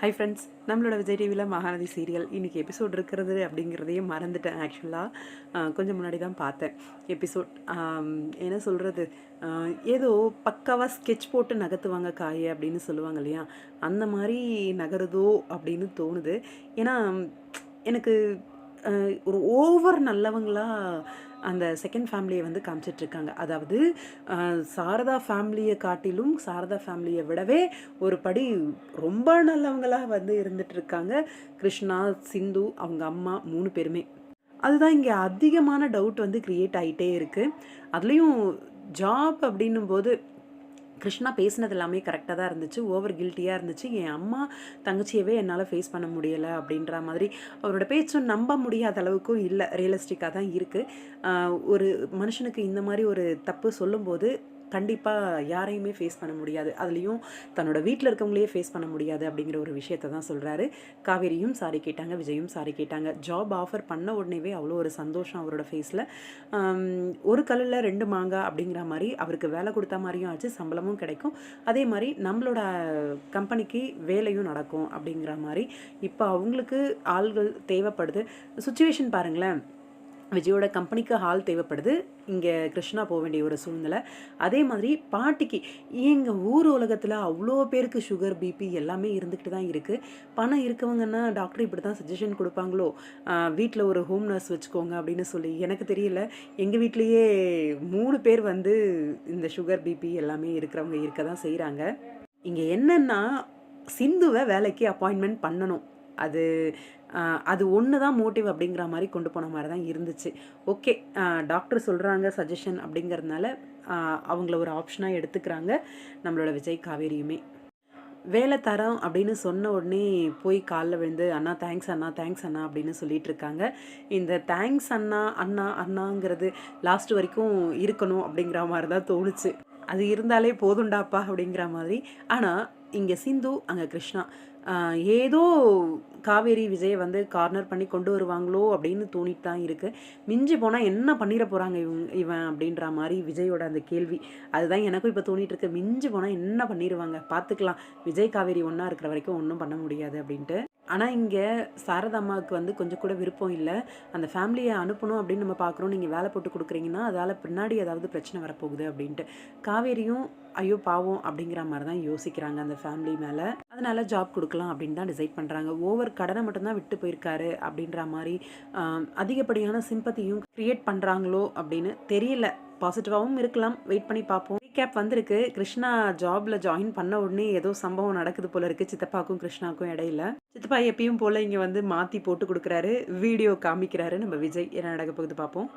Hi friends நம்மளோட விஜய் டிவியில் Mahanadi serial இன்றைக்கி எபிசோட் இருக்கிறது அப்படிங்கிறதையே மறந்துட்டேன் ஆக்சுவலாக கொஞ்சம் முன்னாடி தான் பார்த்தேன் எபிசோட் என்ன சொல்கிறது ஏதோ பக்காவாக ஸ்கெட்ச் போட்டு நகர்த்துவாங்க காயை அப்படின்னு சொல்லுவாங்க இல்லையா? அந்த மாதிரி நகருதோ அப்படின்னு தோணுது. ஏன்னா எனக்கு ஒரு ஓவர் நல்லவங்களா அந்த செகண்ட் ஃபேமிலியை வந்து காமிச்சிட்ருக்காங்க. அதாவது சாரதா ஃபேமிலியை காட்டிலும் சாரதா ஃபேமிலியை விடவே ஒரு படி ரொம்ப நல்லவங்களாக வந்து இருந்துகிட்ருக்காங்க கிருஷ்ணா சிந்து அவங்க அம்மா மூணு பேருமே. அதுதான் இங்கே அதிகமான டவுட் வந்து க்ரியேட் ஆகிட்டே இருக்குது அதுலேயும் ஜாப் அப்படின்னும் போது கிருஷ்ணா பேசினது எல்லாமே கரெக்டாக தான் இருந்துச்சு. ஓவர் கில்ட்டியாக இருந்துச்சு. என் அம்மா தங்கச்சியவே என்னால் ஃபேஸ் பண்ண முடியலை அப்படின்ற மாதிரி அவரோட பேச்சும் நம்ப முடியாத அளவுக்கும் இல்லை. ரியலிஸ்டிக்காக தான் இருக்குது ஒரு மனுஷனுக்கு இந்த மாதிரி ஒரு தப்பு சொல்லும்போது கண்டிப்பாக யாரையுமே ஃபேஸ் பண்ண முடியாது. அதுலேயும் தன்னோட வீட்டில் இருக்கவங்களையே ஃபேஸ் பண்ண முடியாது அப்படிங்கிற ஒரு விஷயத்த தான் சொல்கிறாரு காவேரியும் சாரி கேட்டாங்க விஜயும் சாரி கேட்டாங்க. ஜாப் ஆஃபர் பண்ண உடனேவே அவ்வளோ ஒரு சந்தோஷம் அவரோட ஃபேஸில் ஒரு கல்லில் ரெண்டு மாங்காய் அப்படிங்கிற மாதிரி அவருக்கு வேலை கொடுத்த மாதிரியும் ஆச்சு சம்பளமும் கிடைக்கும். அதே மாதிரி நம்மளோட கம்பெனிக்கு வேலையும் நடக்கும் அப்படிங்கிற மாதிரி இப்போ அவங்களுக்கு ஆள்கள் தேவைப்படுது. சுச்சுவேஷன் பாருங்களேன். விஜயோட கம்பெனிக்கு ஹால் தேவைப்படுது. இங்கே கிருஷ்ணா போக வேண்டிய ஒரு சூழ்நிலை. அதே மாதிரி பாட்டிக்கு எங்கள் ஊர் உலகத்தில் அவ்வளோ பேருக்கு சுகர் பிபி எல்லாமே இருந்துக்கிட்டு தான் இருக்குது பணம் இருக்கவங்கன்னா டாக்டர் இப்படி தான் சஜஷன் கொடுப்பாங்களோ? வீட்டில் ஒரு ஹோம் நர்ஸ் வச்சுக்கோங்க அப்படின்னு சொல்லி எனக்கு தெரியல. எங்கள் வீட்லேயே மூணு பேர் வந்து இந்த சுகர் பிபி எல்லாமே இருக்கிறவங்க இருக்க தான் செய்கிறாங்க இங்கே என்னென்னா சிந்துவை வேலைக்கு அப்பாயின்மெண்ட் பண்ணணும். அது அது ஒன்று தான் மோட்டிவ் அப்படிங்கிற மாதிரி கொண்டு போன மாதிரி தான் இருந்துச்சு ஓகே டாக்டர் சொல்கிறாங்க சஜஷன் அப்படிங்கிறதுனால அவங்கள ஒரு ஆப்ஷனாக எடுத்துக்கிறாங்க நம்மளோட விஜய் காவேரியுமே. வேலை தரோம் அப்படின்னு சொன்ன உடனே போய் காலில் விழுந்து அண்ணா தேங்க்ஸ் அண்ணா தேங்க்ஸ் அண்ணா அப்படின்னு சொல்லிட்டு இருக்காங்க. இந்த தேங்க்ஸ் அண்ணா அண்ணா அண்ணாங்கிறது லாஸ்ட் வரைக்கும் இருக்கணும் அப்படிங்கிற மாதிரி தான் தோணுச்சு. அது இருந்தாலே போதுண்டாப்பா அப்படிங்கிற மாதிரி. ஆனால் இங்கே சிந்து அங்கே கிருஷ்ணா. ஏதோ காவேரி விஜயை வந்து கார்னர் பண்ணி கொண்டு வருவாங்களோ அப்படின்னு தோணிட்டு தான் இருக்குது மிஞ்சி போனால் என்ன பண்ணிட போகிறாங்க இவங்க இவன் அப்படின்ற மாதிரி விஜயோட அந்த கேள்வி. அதுதான் எனக்கும் இப்போ தோணிட்டு இருக்கு. மிஞ்சி போனால் என்ன பண்ணிடுவாங்க பார்த்துக்கலாம் விஜய் காவேரி ஒன்றா இருக்கிற வரைக்கும் ஒன்றும் பண்ண முடியாது அப்படின்ட்டு. ஆனால் இங்கே சாரதாம்மாவுக்கு வந்து கொஞ்சம் கூட விருப்பம் இல்லை. அந்த ஃபேமிலியை அனுப்பணும் அப்படின்னு நம்ம பார்க்குறோம் நீங்கள் வேலை போட்டு கொடுக்குறீங்கன்னா அதால் பின்னாடி ஏதாவது பிரச்சனை வரப்போகுது அப்படின்ட்டு. காவேரியும் ஐயோ பாவம் அப்படிங்கிற மாதிரி தான் யோசிக்கிறாங்க அந்த ஃபேமிலி மேலே. அதனால் ஜாப் கொடுக்கலாம் அப்படின்னு தான் டிசைட் பண்ணுறாங்க ஓவர் கடனை மட்டும்தான் விட்டு போயிருக்காரு அப்படின்ற மாதிரி அதிகப்படியான சிம்பத்தியும் க்ரியேட் பண்ணுறாங்களோ அப்படின்னு தெரியல. பாசிட்டிவாகவும் இருக்கலாம். வெயிட் பண்ணி பார்ப்போம். ரீகேப் வந்திருக்கு. கிருஷ்ணா ஜாப்ல ஜாயின் பண்ண உடனே ஏதோ சம்பவம் நடக்குது போல இருக்கு. சித்தப்பாக்கும் கிருஷ்ணாக்கும் இடையில. சித்தப்பா எப்பயும் போல இங்க வந்து மாத்தி போட்டு கொடுக்குறாரு. வீடியோ காமிக்கிறாரு நம்ம விஜய். என்ன நடக்க போகுது பார்ப்போம்.